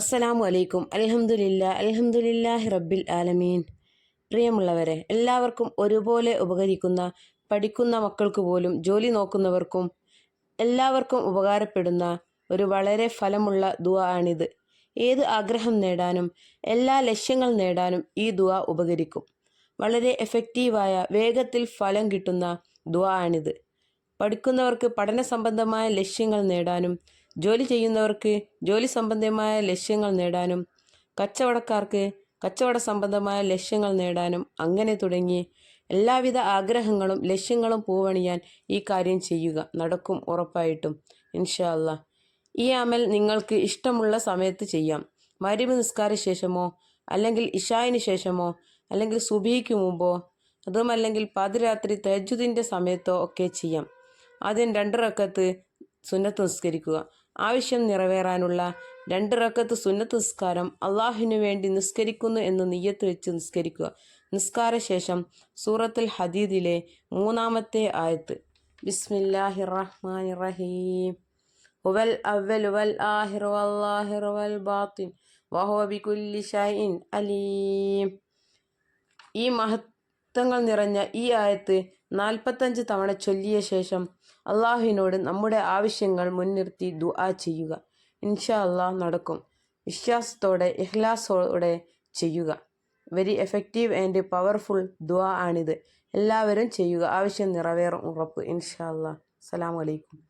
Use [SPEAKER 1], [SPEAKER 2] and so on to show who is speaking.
[SPEAKER 1] അസ്സലാമു അലൈക്കും അലഹമുല്ല അൽഹംദുലില്ലാഹി റബ്ബിൽ ആലമീൻ. പ്രിയമുള്ളവരെ എല്ലാവർക്കും ഒരുപോലെ ഉപകരിക്കുന്ന പഠിക്കുന്ന മക്കൾക്ക് പോലും ജോലി നോക്കുന്നവർക്കും എല്ലാവർക്കും ഉപകാരപ്പെടുന്ന ഒരു വളരെ ഫലമുള്ള ദുആ ആണിത്. ഏത് ആഗ്രഹം നേടാനും എല്ലാ ലക്ഷ്യങ്ങൾ നേടാനും ഈ ദുആ ഉപകരിക്കും. വളരെ എഫക്റ്റീവായ വേഗത്തിൽ ഫലം കിട്ടുന്ന ദുആ ആണിത്. പഠിക്കുന്നവർക്ക് പഠന സംബന്ധമായ ലക്ഷ്യങ്ങൾ നേടാനും ജോലി ചെയ്യുന്നവർക്ക് ജോലി സംബന്ധമായ ലക്ഷ്യങ്ങൾ നേടാനും കച്ചവടക്കാർക്ക് കച്ചവട സംബന്ധമായ ലക്ഷ്യങ്ങൾ നേടാനും അങ്ങനെ തുടങ്ങി എല്ലാവിധ ആഗ്രഹങ്ങളും ലക്ഷ്യങ്ങളും പൂവണിയാൻ ഈ കാര്യം ചെയ്യുക നടക്കും ഉറപ്പായിട്ടും. ഇൻഷാ അല്ലാ ഈ അമൽ നിങ്ങൾക്ക് ഇഷ്ടമുള്ള സമയത്ത് ചെയ്യാം. മരുവ് നിസ്കാര ശേഷമോ അല്ലെങ്കിൽ ഇഷായിന് ശേഷമോ അല്ലെങ്കിൽ സുബിക്ക് മുമ്പോ അതുമല്ലെങ്കിൽ പാതിരാത്രി തേജുദിന്റെ സമയത്തോ ഒക്കെ ചെയ്യാം. ആദ്യം രണ്ട് റക്കത്ത് സുന്നത്ത് നിസ്കരിക്കുക. ആവശ്യം നിറവേറാനുള്ള രണ്ട് റക്കത്ത് സുന്നത്ത് നിസ്കാരം അള്ളാഹുവിനു വേണ്ടി നിസ്കരിക്കുന്നു എന്ന് നിയ്യത്ത് വെച്ച് നിസ്കരിക്കുക. നിസ്കാര ശേഷം സൂറത്തുൽ ഹദീദിലെ മൂന്നാമത്തെ ആയത്ത്. ബിസ്മില്ലാഹി റഹ്മാൻ റഹീം ഹുവൽ അവൽ വൽ ആഹിർ വല്ലാഹിർ വൽ ബാത്തിൻ. വഹുവ ബികുല്ലി ഷൈഇൻ അലീം. ഈ മഹത്വങ്ങൾ നിറഞ്ഞ ഈ ആയത്ത് നാൽപ്പത്തഞ്ച് തവണ ചൊല്ലിയ ശേഷം അള്ളാഹുവിനോട് നമ്മുടെ ആവശ്യങ്ങൾ മുൻനിർത്തി ദുആ ചെയ്യുക. ഇൻഷാ അള്ളാഹ് നടക്കും. വിശ്വാസത്തോടെ ഇഹ്ലാസോടെ ചെയ്യുക. വെരി എഫക്റ്റീവ് ആൻഡ് പവർഫുൾ ദുആ ആണിത്. എല്ലാവരും ചെയ്യുക. ആവശ്യം നിറവേറും ഉറപ്പ്. ഇൻഷാ അള്ളാഹ്. അസ്സലാമു അലൈക്കും.